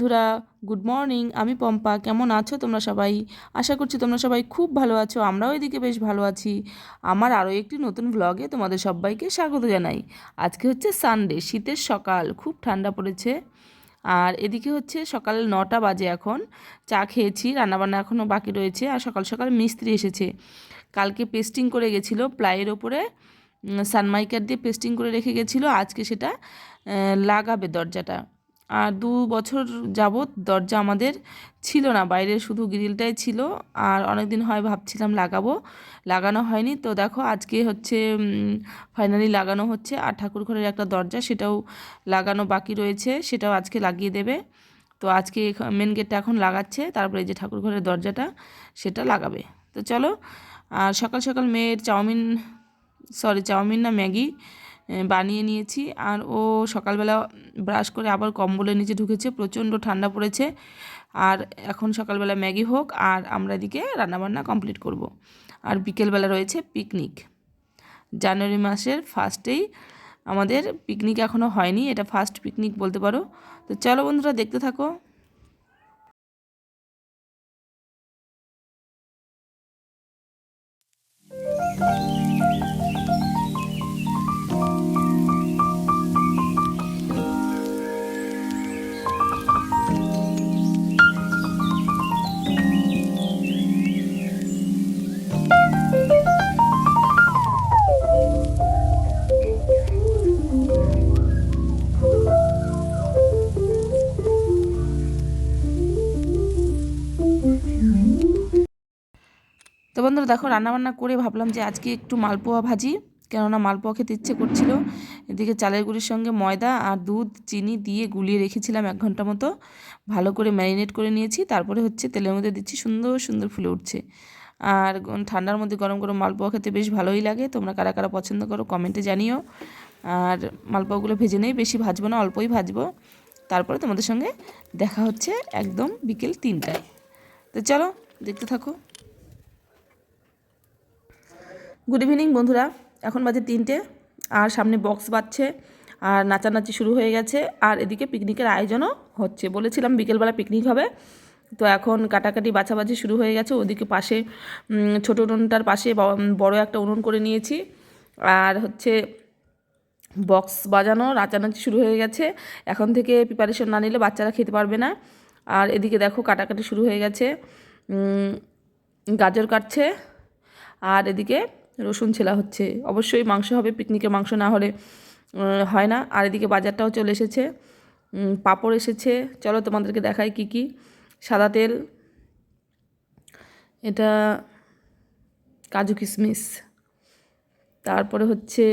বন্ধুরা good morning আমি পম্পা, কেমন আছো তোমরা সবাই? আশা করছি তোমরা সবাই খুব ভালো আছো, আমরাও এদিকে বেশ ভালো আছি। আমার আরও একটি নতুন ভ্লগে তোমাদের সবাইকে স্বাগত জানাই। আজকে হচ্ছে সানডে শীতের সকাল, খুব ঠান্ডা পড়েছে। আর এদিকে হচ্ছে সকাল নটা বাজে এখন, চা খেয়েছি, রান্নাবান্না এখনও বাকি রয়েছে, আর সকাল সকাল মিস্ত্রি এসেছে। কালকে পেস্টিং করে গেছিল প্লাইয়ের ওপরে সানমাইকার দিয়ে পেস্টিং করে রেখে গেছিল, আজকে সেটা লাগাবে দরজাটা। আর দু বছর যাবৎ দরজা আমাদের ছিল না বাইরে শুধু গ্রিলটাই ছিল। আর অনেক দিন হয় ভাবছিলাম লাগাবো, লাগানো হয়নি। তো দেখো, আজকে হচ্ছে ফাইনালি লাগানো হচ্ছে। আর ঠাকুর ঘরের একটা দরজা, সেটাও লাগানো বাকি রয়েছে, সেটাও আজকে লাগিয়ে দেবে। তো আজকে মেন গেটটা এখন লাগাচ্ছে, তারপরে যে ঠাকুর ঘরের দরজাটা, সেটা লাগাবে। তো চলো, আর সকাল সকাল মেয়ের চাউমিন সরি চাউমিন না ম্যাগি বানিয়ে নিয়েছি। আর ও সকালবেলা ব্রাশ করে আবার কম্বলের নিচে ঢুকেছে। প্রচণ্ড ঠান্ডা পড়েছে। আর এখন সকালবেলা ম্যাগি হোক আর আমরা এদিকে রান্নাবান্না কমপ্লিট করব। আর বিকেলবেলা রয়েছে পিকনিক। জানুয়ারি মাসের ফার্স্টেই আমাদের পিকনিক এখনও হয়নি। এটা ফার্স্ট পিকনিক বলতে পারো। তো চলো বন্ধুরা, দেখতে থাকো। তো দেখো রান্নাবান্না করে ভাবলাম যে আজকে একটু মালপোয়া ভাজি, কেননা মালপোয়া খেতে ইচ্ছে করছিল। এদিকে চালের গুঁড়ির সঙ্গে ময়দা আর দুধ, চিনি দিয়ে গুলিয়ে রেখেছিলাম এক ঘণ্টা মতো। ভালো করে ম্যারিনেট করে নিয়েছি, তারপরে হচ্ছে তেলের মধ্যে দিচ্ছি সুন্দর সুন্দর ফুলে উঠছে। আর ঠান্ডার মধ্যে গরম গরম মালপোয়া খেতে বেশ ভালোই লাগে, তোমরা কারা কারা পছন্দ করো কমেন্টে জানিও। আর মালপোয়াগুলো ভেজে নেই, বেশি ভাজবো না, অল্পই ভাজবো। তারপরে তোমাদের সঙ্গে দেখা হচ্ছে একদম বিকেল তিনটায়। তো চলো, দেখতে থাকো। গুড ইভিনিং বন্ধুরা। এখন বাজে তিনটে, আর সামনে বক্স বাজছে, আর নাচানাচি শুরু হয়ে গেছে, আর এদিকে পিকনিকের আয়োজনও হচ্ছে। বলেছিলাম বিকেলবেলা পিকনিক হবে, তো এখন কাটাকাটি বাছাবাছি শুরু হয়ে গেছে। ওদিকে পাশে ছোট উনুনটার পাশে বড় একটা উনুন করে নিয়েছি। আর হচ্ছে বক্স বাজানো, নাচানাচি শুরু হয়ে গেছে। এখন থেকে প্রিপারেশন না নিলে বাচ্চারা খেতে পারবে না। আর এদিকে দেখো কাটাকাটি শুরু হয়ে গেছে গাজর কাটছে, আর এদিকে রসুন ছেলা হচ্ছে। অবশ্যই মাংস হবে, পিকনিকে মাংস না হলে হয় না। আর এদিকে বাজারটাও চলে এসেছে। পাঁপড় এসেছে। চলো তোমাদেরকে দেখাই কি কি। সাদা তেল। এটা কাজু কিশমিশ। তারপরে হচ্ছে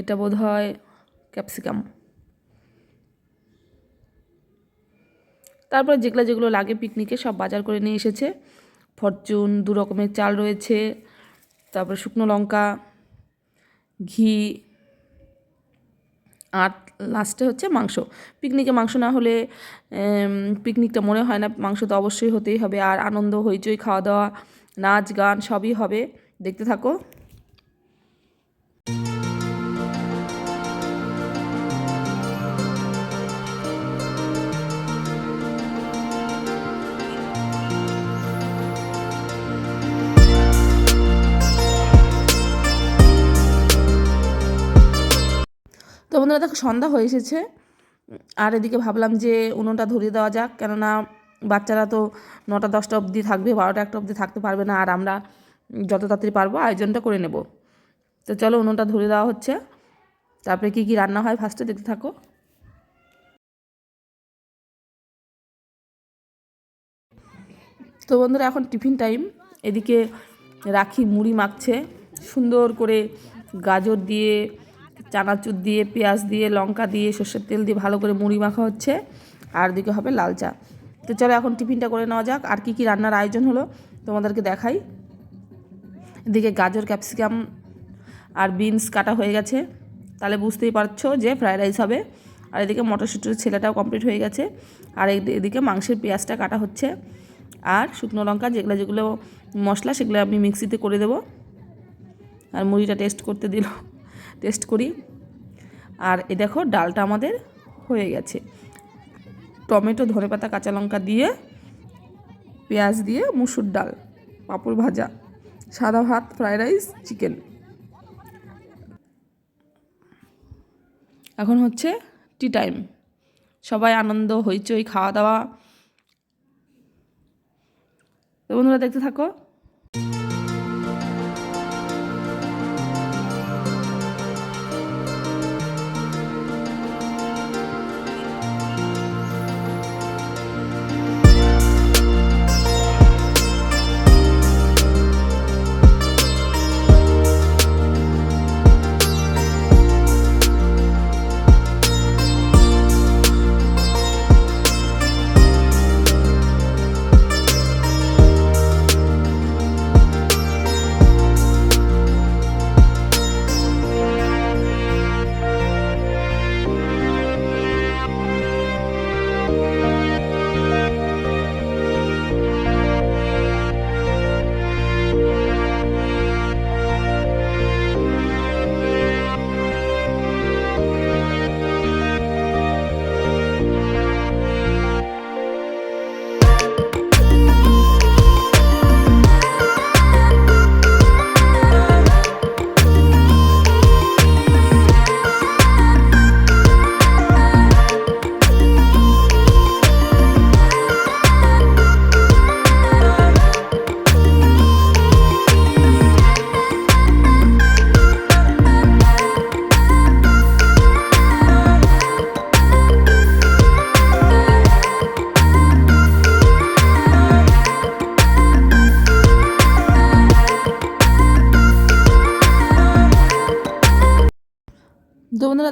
এটা বোধ হয় ক্যাপসিকাম। তারপরে যেগুলো যেগুলো লাগে পিকনিকে সব বাজার করে নিয়ে এসেছে। ফরচুন, দু রকমের চাল রয়েছে, তারপরে শুকনো লঙ্কা, ঘি, আর লাস্টে হচ্ছে মাংস। পিকনিকে মাংস না হলে পিকনিকটা মনে হয় না, মাংস তো অবশ্যই হতেই হবে, আর আনন্দ, হইচই খাওয়া দাওয়া নাচ, গান সবই হবে। দেখতে থাকো। বন্ধুরা, দেখো সন্ধ্যা হয়ে এসেছে। আর এদিকে ভাবলাম যে উনুনটা ধরিয়ে দেওয়া যাক, কেননা বাচ্চারা তো নটা দশটা অবধি থাকবে, বারোটা একটা অবধি থাকতে পারবে না, আর আমরা যত তাড়াতাড়ি পারব আয়োজনটা করে নেব। তো চলো উনুনটা ধরিয়ে দেওয়া হচ্ছে। তারপরে কী কী রান্না হয় ফার্স্টে দেখতে থাকো। তো বন্ধুরা, এখন টিফিন টাইম। এদিকে রাখি মুড়ি মাখছে, সুন্দর করে গাজর দিয়ে চানাচুর দিয়ে, পেঁয়াজ দিয়ে, লঙ্কা দিয়ে, সর্ষের তেল দিয়ে ভালো করে মুড়ি মাখা হচ্ছে। আর দিকে হবে লাল চা। তো চলো এখন টিফিনটা করে নেওয়া যাক। আর কি কি রান্নার আয়োজন হলো তোমাদেরকে দেখাই। এদিকে গাজর, ক্যাপসিকাম আর বিনস কাটা হয়ে গেছে। তাহলে বুঝতেই পারছ যে ফ্রায়েড রাইস হবে। আর এদিকে মটরশুটির ছেলেটাও কমপ্লিট হয়ে গেছে। আর এদি- এদিকে মাংসের পেঁয়াজটা কাটা হচ্ছে। আর শুকনো লঙ্কা যেগুলো যেগুলো মশলা সেগুলো আমি মিক্সিতে করে দেবো। আর মুড়িটা টেস্ট করতে দিল। টেস্ট করি। আর এ দেখো, ডালটা আমাদের হয়ে গেছে। টমেটো, ধনেপাতা, কাঁচা লঙ্কা দিয়ে, পেঁয়াজ দিয়ে মুসুর ডাল, পাঁপড় ভাজা, সাদা ভাত, ফ্রাইড রাইস, চিকেন। এখন হচ্ছে টি টাইম। সবাই আনন্দ, হইচই, খাওয়া দাওয়া। তো বন্ধুরা দেখতে থাকো।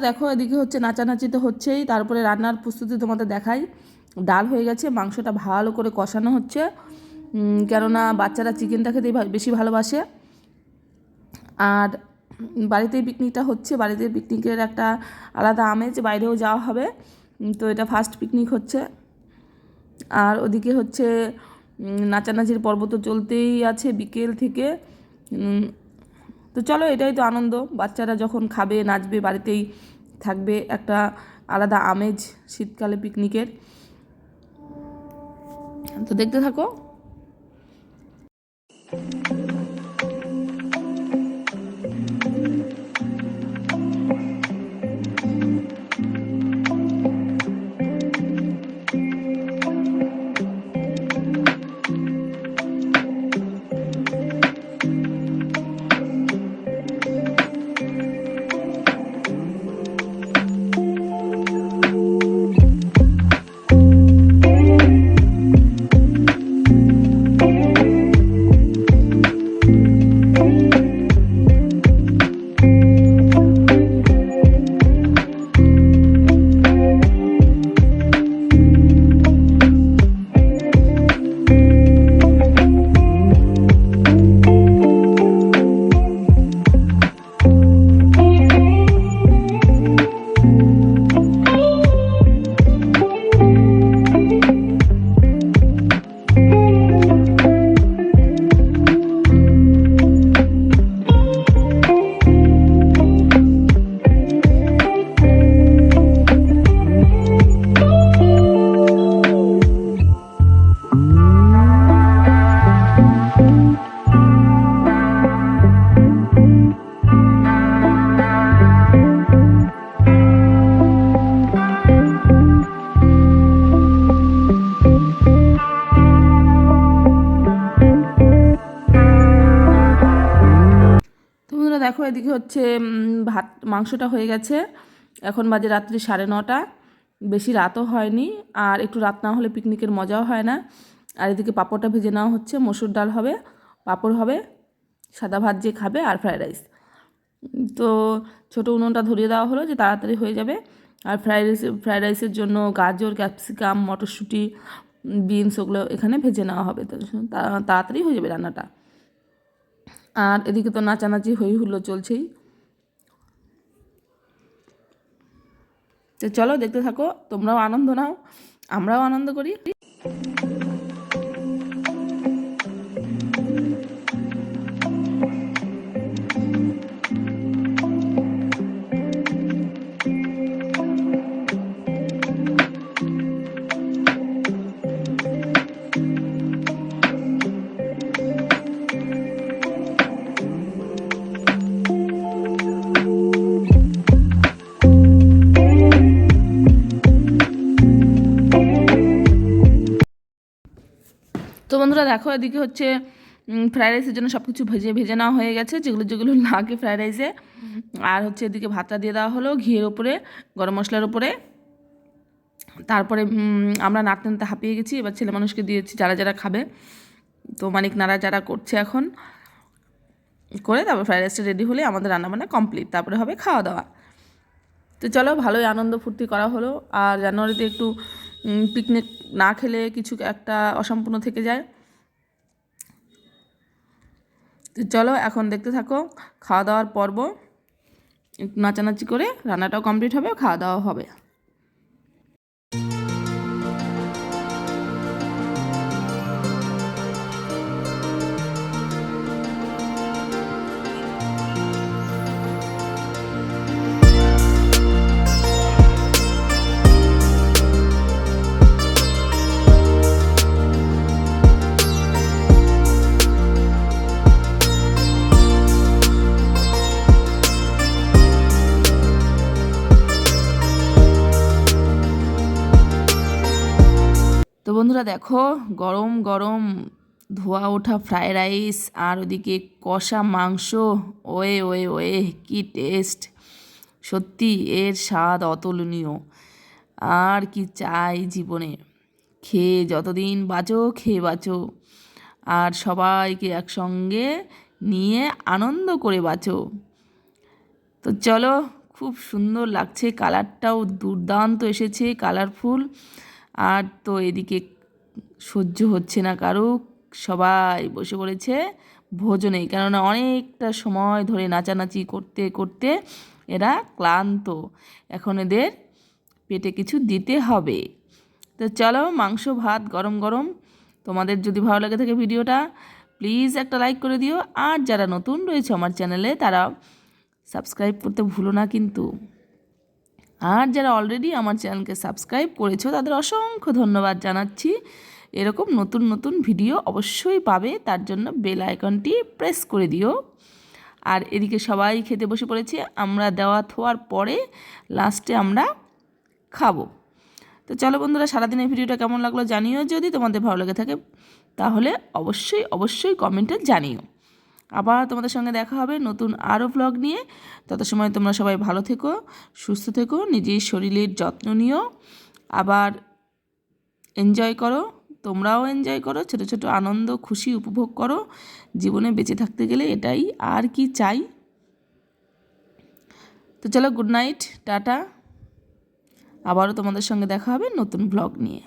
দেখো, এদিকে হচ্ছে নাচানাচি তো হচ্ছেই। তারপরে রান্নার প্রস্তুতি তোমাদের দেখাই। ডাল হয়ে গেছে, মাংসটা ভালো করে কষানো হচ্ছে। কেননা বাচ্চারা চিকেনটা খেতেই বেশি ভালোবাসে। আর বাড়িতেই পিকনিকটা হচ্ছে, বাড়িতে পিকনিকের একটা আলাদা আমেজ, বাইরেও যাওয়া হবে। তো এটা ফার্স্ট পিকনিক হচ্ছে। আর ওদিকে হচ্ছে নাচানাচির পর্ব তো চলতেই আছে বিকেল থেকে। তো চলো এটাই তো আনন্দ। বাচ্চারা যখন খাবে, নাচবে বাড়িতেই থাকবে একটা আলাদা আমেজ শীতকালে পিকনিকের। তো দেখতে থাকো। হচ্ছে ভাত, মাংসটা হয়ে গেছে। এখন বাজে রাত্রি সাড়ে নটা। বেশি রাতও হয়নি। আর একটু রাত না হলে পিকনিকের মজাও হয় না। আর এদিকে পাঁপড়টা ভেজে নেওয়া হচ্ছে। মসুর ডাল হবে, পাঁপড় হবে, সাদা ভাত যে খাবে আর ফ্রায়েড রাইস। তো ছোটো উনুনটা ধরিয়ে দেওয়া হলো যে তাড়াতাড়ি হয়ে যাবে। আর ফ্রাইড রাইস ফ্রায়েড রাইসের জন্য গাজর, ক্যাপসিকাম, মটরশুঁটি, বিনস ওগুলো এখানে ভেজে নেওয়া হবে। তো তাড়াতাড়ি হয়ে যাবে রান্নাটা। আর এদিকে তো নাচানাচি হই হুল্লো চলছেই। তো চলো দেখতে থাকো, তোমরাও আনন্দ নাও, আমরাও আনন্দ করি। বন্ধুরা দেখো, এদিকে হচ্ছে ফ্রাইড রাইসের জন্য সব কিছু ভেজে ভেজে নেওয়া হয়ে গেছে। যেগুলো যেগুলো লাগে ফ্রাইড রাইসে আর হচ্ছে এদিকে ভাতটা দিয়ে দেওয়া হলো ঘিয়ের ওপরে, গরম মশলার উপরে তারপরে আমরা নাড়তে নাড়তে হাঁপিয়ে গেছি। এবার ছেলে মানুষকে দিয়েছি, যারা যারা খাবে। তো মানিক নাড়া, যারা করছে এখন, করে তারপর ফ্রাইড রাইসটা রেডি হলে আমাদের রান্না রান্নাবান্না কমপ্লিট তারপরে হবে খাওয়া দাওয়া। তো চলো, ভালোই আনন্দ ফুর্তি করা হলো। আর জানুয়ারিতে একটু পিকনিক না খেলে কিছু একটা অসম্পূর্ণ থেকে যায়। তো চলো এখন দেখতে থাকো, খাওয়া দাওয়ার পর্ব। নাচানাচি করে রান্নাটাও কমপ্লিট হবে, খাওয়া দাওয়া হবে। বন্ধুরা দেখো, গরম গরম ধোয়া ওঠা ফ্রাইড রাইস আর ওদিকে কষা মাংস, ওয়ে ওয়ে ওয়ে, কি টেস্ট সত্যি এর স্বাদ অতুলনীয়। আর কি চাই জীবনে? খেয়ে যতদিন বাঁচো, খেয়ে বাঁচো। আর সবাইকে একসঙ্গে নিয়ে আনন্দ করে বাঁচো। তো চলো, খুব সুন্দর লাগছে। কালারটাও দুর্দান্ত এসেছে কালারফুল আর তো এদিকে সহ্য হচ্ছে না, কারও সবাই বসে পড়েছে ভোজনে কেননা অনেকটা সময় ধরে নাচানাচি করতে করতে এরা ক্লান্ত। এখন এদের পেটে কিছু দিতে হবে। তো চলো মাংস, ভাত গরম গরম। তোমাদের যদি ভালো লাগে থাকে ভিডিওটা, প্লিজ একটা লাইক করে দিও। আর যারা নতুন রয়েছে আমার চ্যানেলে, তারা সাবস্ক্রাইব করতে ভুলো না কিন্তু। আর যারা অলরেডি আমার চ্যানেলকে সাবস্ক্রাইব করেছ, তাদের অসংখ্য ধন্যবাদ জানাচ্ছি। এরকম নতুন নতুন ভিডিও অবশ্যই পাবে, তার জন্য বেল আইকনটি প্রেস করে দিও। আর এদিকে সবাই খেতে বসে পড়েছে, আমরা দেওয়া থোয়ার পরে লাস্টে আমরা খাব। তো চলো বন্ধুরা, সারাদিনের ভিডিওটা কেমন লাগল জানিও, যদি তোমাদের ভালো লেগে থাকে, তাহলে অবশ্যই অবশ্যই কমেন্টে জানিও। আবার তোমাদের সঙ্গে দেখা হবে নতুন আরও ব্লগ নিয়ে। তত সময় তোমরা সবাই ভালো থেকো, সুস্থ থেকো, নিজের শরীরের যত্ন নিও। আবার এনজয় করো। তোমরাও এনজয় করো, ছোটো ছোটো আনন্দ, খুশি উপভোগ করো। জীবনে বেঁচে থাকতে গেলে এটাই, আর কি চাই? তো চলো গুড নাইট টাটা। আবারও তোমাদের সঙ্গে দেখা হবে নতুন ব্লগ নিয়ে।